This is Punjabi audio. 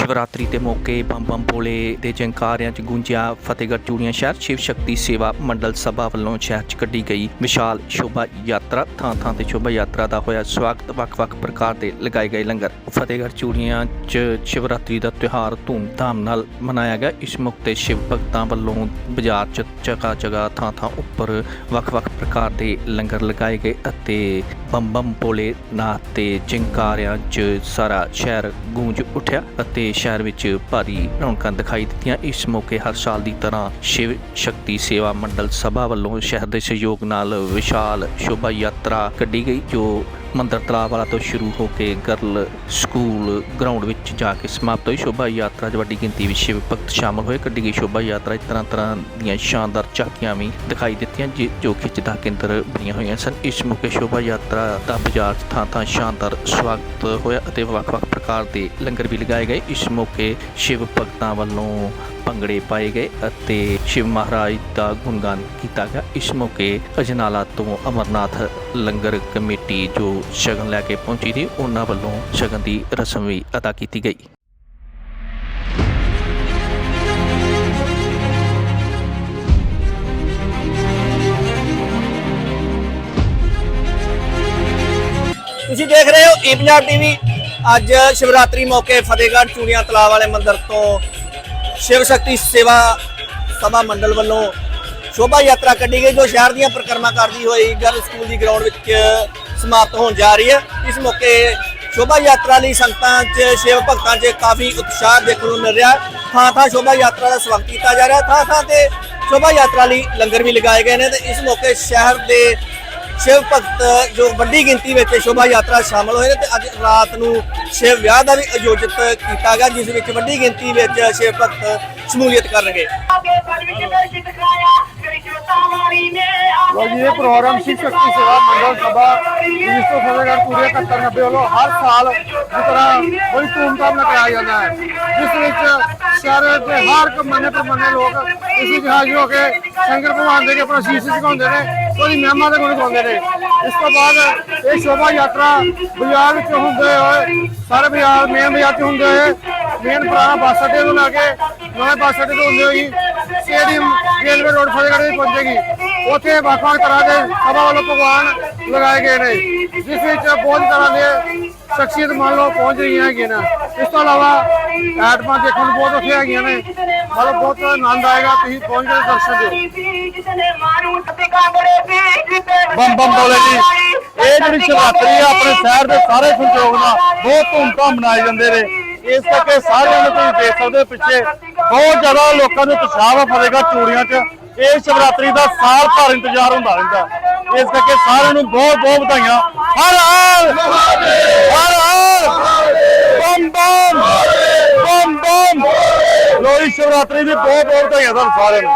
ਸ਼ਿਵਰਾਤਰੀ ਦੇ ਮੌਕੇ ਬੰਮ ਬੰਮ ਭੋਲੇ ਦੇ ਜੰਕਾਰਿਆਂ 'ਚ ਗੂੰਜਿਆ ਫਤਿਹਗੜ੍ਹ ਚੂੜੀਆਂ ਸ਼ਹਿਰ, ਸ਼ਿਵ ਸ਼ਕਤੀ ਸੇਵਾ ਮੰਡਲ ਸਭਾ ਵੱਲੋਂ ਸ਼ਹਿਰ 'ਚ ਕੱਢੀ ਗਈ ਵਿਸ਼ਾਲ ਸ਼ੋਭਾ ਯਾਤਰਾ। ਥਾਂ ਥਾਂ ਤੇ ਸ਼ੋਭਾ ਯਾਤਰਾ ਦਾ ਹੋਇਆ ਸਵਾਗਤ। ਵੱਖ-ਵੱਖ ਪ੍ਰਕਾਰ ਦੇ ਲਗਾਏ ਗਏ ਲੰਗਰ। ਫਤਿਹਗੜ੍ਹ ਚੂੜੀਆਂ 'ਚ ਸ਼ਿਵਰਾਤਰੀ ਦਾ ਤਿਉਹਾਰ ਧੂਮ-ਧਾਮ ਨਾਲ ਮਨਾਇਆ ਗਿਆ। ਇਸ ਮੌਕੇ ਸ਼ਿਵ ਭਗਤਾਂ ਵੱਲੋਂ ਬਾਜ਼ਾਰ 'ਚ ਜਗ੍ਹਾ ਜਗ੍ਹਾ ਥਾਂ ਥਾਂ ਉੱਪਰ ਵੱਖ-ਵੱਖ ਪ੍ਰਕਾਰ ਦੇ ਲੰਗਰ ਲਗਾਏ ਗਏ ਅਤੇ ਬੰਮ ਬੰਮ ਭੋਲੇ ਨਾਥ ਤੇ ਜੰਕਾਰਿਆਂ 'ਚ ਸਾਰਾ ਸ਼ਹਿਰ ਗੂੰਜ ਉੱਠਿਆ ਅਤੇ ਸ਼ਹਿਰ ਵਿੱਚ ਭਾਰੀ ਰੌਣਕਾਂ ਦਿਖਾਈ ਦਿੱਤੀਆਂ। ਇਸ ਮੌਕੇ ਹਰ ਸਾਲ ਦੀ ਤਰ੍ਹਾਂ ਸ਼ਿਵ ਸ਼ਕਤੀ ਸੇਵਾ ਮੰਡਲ ਸਭਾ ਵੱਲੋਂ ਸ਼ਹਿਰ ਦੇ ਸਹਿਯੋਗ ਨਾਲ ਵਿਸ਼ਾਲ ਸ਼ੋਭਾ ਯਾਤਰਾ ਕੱਢੀ ਗਈ, ਜੋ ਮੰਦਰ ਤਲਾਬ ਵਾਲਾ ਤੋਂ ਸ਼ੁਰੂ ਹੋ ਕੇ ਗਰਲ ਸਕੂਲ ਗਰਾਊਂਡ ਵਿੱਚ ਜਾ ਕੇ ਸਮਾਪਤ ਹੋਈ। ਸ਼ੋਭਾ ਯਾਤਰਾ 'ਚ ਵੱਡੀ ਗਿਣਤੀ ਵਿੱਚ ਸ਼ਿਵ ਭਗਤ ਸ਼ਾਮਲ ਹੋਏ। ਕੱਢੀ ਗਈ ਸ਼ੋਭਾ ਯਾਤਰਾ 'ਚ ਤਰ੍ਹਾਂ ਤਰ੍ਹਾਂ ਦੀਆਂ ਸ਼ਾਨਦਾਰ ਝਾਕੀਆਂ ਵੀ ਦਿਖਾਈ ਦਿੱਤੀਆਂ, ਜਿ- ਜੋ ਖਿੱਚ ਦਾ ਕੇਂਦਰ ਬਣੀਆਂ ਹੋਈਆਂ ਸਨ। ਇਸ ਮੌਕੇ ਸ਼ੋਭਾ ਯਾਤਰਾ ਦਾ ਬਾਜ਼ਾਰ ਥਾਂ ਥਾਂ ਸ਼ਾਨਦਾਰ ਸਵਾਗਤ ਹੋਇਆ ਅਤੇ ਵੱਖ-ਵੱਖ ਪ੍ਰਕਾਰ ਦੇ ਲੰਗਰ ਵੀ ਲਗਾਏ ਗਏ। ਇਸ ਮੌਕੇ ਸ਼ਿਵ ਭਗਤਾਂ ਵੱਲੋਂ ਭੰਗੜੇ ਪਾਏ ਗਏ ਅਤੇ ਸ਼ਿਵ ਮਹਾਰਾਜ ਦਾ ਗੁਣਗਾਨ ਕੀਤਾ ਗਿਆ। ਇਸ ਮੌਕੇ ਅਜਨਾਲਾ ਤੋਂ ਅਮਰਨਾਥ ਲੰਗਰ ਕਮੇਟੀ ਜੋ ਸ਼ਗਨ ਲੈ ਕੇ ਪਹੁੰਚੀ ਸੀ, ਉਹਨਾਂ ਵੱਲੋਂ ਸ਼ਗਨ ਦੀ ਰਸਮ ਵੀ ਅਦਾ ਕੀਤੀ ਗਈ। ਤੁਸੀਂ ਦੇਖ ਰਹੇ ਹੋ ਈ ਪੰਜਾਬ ਟੀਵੀ। ਅੱਜ ਸ਼ਿਵਰਾਤਰੀ ਮੌਕੇ ਫਤਿਹਗੜ੍ਹ ਚੂੜੀਆਂ ਤਲਾਬ ਵਾਲੇ ਮੰਦਿਰ ਤੋਂ ਸ਼ਿਵ ਸ਼ਕਤੀ ਸੇਵਾ ਸਭਾ ਮੰਡਲ ਵੱਲੋਂ ਸ਼ੋਭਾ ਯਾਤਰਾ ਕੱਢੀ ਗਈ, ਜੋ ਸ਼ਹਿਰ ਦੀਆਂ ਪਰਿਕਰਮਾ ਕਰਦੀ ਹੋਈ ਗਰਲ ਸਕੂਲ ਦੀ ਗਰਾਊਂਡ ਵਿੱਚ ਸਮਾਪਤ ਹੋਣ ਜਾ ਰਹੀ ਹੈ। ਇਸ ਮੌਕੇ ਸ਼ੋਭਾ ਯਾਤਰਾ ਲਈ ਸੰਗਤਾਂ 'ਚ, ਸ਼ਿਵ ਭਗਤਾਂ 'ਚ ਕਾਫੀ ਉਤਸ਼ਾਹ ਦੇਖਣ ਨੂੰ ਮਿਲ ਰਿਹਾ। ਥਾਂ ਥਾਂ ਸ਼ੋਭਾ ਯਾਤਰਾ ਦਾ ਸਵਾਗਤ ਕੀਤਾ ਜਾ ਰਿਹਾ। ਥਾਂ ਥਾਂ ਤੇ ਸ਼ੋਭਾ ਯਾਤਰਾ ਲਈ ਲੰਗਰ ਵੀ ਲਗਾਏ ਗਏ ਨੇ ਤੇ ਇਸ ਮੌਕੇ ਸ਼ਹਿਰ ਦੇ ਸ਼ਿਵ ਭਗਤ ਜੋ ਵੱਡੀ ਗਿਣਤੀ ਵਿੱਚ ਸ਼ੋਭਾ ਯਾਤਰਾ 'ਚ ਸ਼ਾਮਲ ਹੋਏ ਨੇ ਤੇ ਅੱਜ ਰਾਤ ਨੂੰ ਸ਼ਿਵ ਵਿਆਹ ਦਾ ਵੀ ਆਯੋਜਿਤ ਕੀਤਾ ਗਿਆ, ਜਿਸ ਵਿੱਚ ਵੱਡੀ ਗਿਣਤੀ ਵਿੱਚ ਸ਼ਿਵ ਭਗਤ ਸ਼ਮੂਲੀਅਤ ਕਰਨਗੇ। ਲੋ ਜੀ, ਇਹ ਪ੍ਰੋਗਰਾਮ ਸ਼ਿਵ ਸ਼ਕਤੀ ਸੇਵਾ ਮੰਡਲ ਸਭਾ, ਜਿਸ ਤੋਂ ਫਤਿਹਗੜ੍ਹ ਪੂਰੇ 71 90 ਵੱਲੋਂ ਹਰ ਸਾਲ ਦੀ ਤਰ੍ਹਾਂ ਬੜੀ ਧੂਮਧਾਮ ਨਾਲ ਕਰਾਇਆ ਜਾਂਦਾ ਹੈ, ਜਿਸ ਵਿੱਚ ਸ਼ਹਿਰ ਦੇ ਹਰ ਇੱਕ ਮੰਨੇ ਪ੍ਰਮੰਨੇ ਲੋਕ ਇਸ ਵਿੱਚ ਹਾਜ਼ਰ ਹੋ ਕੇ ਸ਼ੰਕਰ ਭਗਵਾਨ ਦੇ ਕੇ ਆਪਣਾ ਸ਼ੀਸ਼ ਨੇ, ਉਹਦੀ ਮਹਿਮਾ ਦੇ ਗੁਣ ਗਾਉਂਦੇ ਨੇ। ਇਸ ਤੋਂ ਬਾਅਦ ਇਹ ਸ਼ੋਭਾ ਯਾਤਰਾ ਬਾਜ਼ਾਰ ਵਿੱਚ ਹੁੰਦੇ ਹੋਏ, ਸਾਰੇ ਬਾਜ਼ਾਰ ਮੇਨ ਬਾਜ਼ਾਰ 'ਚ ਹੁੰਦੇ ਹੋਏ ਮੇਨ ਪੁਰਾਣਾ ਬੱਸ ਅੱਡੇ ਤੋਂ ਲੈ ਕੇ ਨਵੇਂ ਬੱਸ ਅੱਡੇ ਤੋਂ ਹੁੰਦੇ ਹੋਈ ਸਟੇਡੀਅਮ, ਰੇਲਵੇ ਰੋਡ ਫਤਿਹਗੜ੍ਹ ਵਿੱਚ ਪਹੁੰਚੇਗੀ। ਉੱਥੇ ਵੱਖ-ਵੱਖ ਤਰ੍ਹਾਂ ਦੇ ਸਭਾ ਵੱਲੋਂ ਪਕਵਾਨ ਲਗਾਏ ਗਏ ਨੇ, ਜਿਸ ਵਿੱਚ ਬਹੁਤ ਤਰ੍ਹਾਂ ਦੇ ਸ਼ਖਸੀਅਤ ਮੰਨ ਲਓ ਪਹੁੰਚ ਰਹੀਆਂ ਹੈਗੀਆਂ ਨੇ। ਇਸ ਤੋਂ ਇਲਾਵਾ ਐਟਮਾਂ ਦੇਖਣ ਨੂੰ ਬਹੁਤ ਉੱਥੇ ਹੈਗੀਆਂ ਨੇ। ਮਤਲਬ ਬਹੁਤ ਆਨੰਦ ਆਏਗਾ, ਤੁਸੀਂ ਪਹੁੰਚ ਕੇ ਦਰਸ਼ਨ ਦਿਓ। ਬੰਮ ਬੰਮ ਬੋਲੇ ਜੀ। ਇਹ ਜਿਹੜੀ ਸ਼ਿਵਰਾਤਰੀ ਆ, ਆਪਣੇ ਸ਼ਹਿਰ ਦੇ ਸਾਰੇ ਸੰਯੋਗ ਨਾਲ ਬਹੁਤ ਧੂਮਧਾਮ ਮਨਾਏ ਜਾਂਦੇ ਨੇ। ਇਸ ਕਰਕੇ ਸਾਰਿਆਂ ਨੂੰ ਤੁਸੀਂ ਦੇਖ ਸਕਦੇ ਹੋ ਪਿੱਛੇ। ਬਹੁਤ ਜ਼ਿਆਦਾ ਲੋਕਾਂ ਨੂੰ ਉਤਸ਼ਾਹ ਫਰੇਗਾ ਚੂੜੀਆਂ 'ਚ। ਇਹ ਸ਼ਿਵਰਾਤਰੀ ਦਾ ਸਾਲ ਭਰ ਇੰਤਜ਼ਾਰ ਹੁੰਦਾ ਰਹਿੰਦਾ। ਇਸ ਕਰਕੇ ਸਾਰਿਆਂ ਨੂੰ ਬਹੁਤ ਬਹੁਤ ਵਧਾਈਆਂ। ਹਰ ਹਾਲ! ਹਰ ਹਾਲ! ਬੰਮ ਬੰਮ ਬੰਮ ਬੰਮ ਲੋਈ ਸ਼ਿਵਰਾਤਰੀ ਦੀ ਬਹੁਤ ਬਹੁਤ ਵਧਾਈਆਂ ਤੁਹਾਨੂੰ ਸਾਰਿਆਂ ਨੂੰ।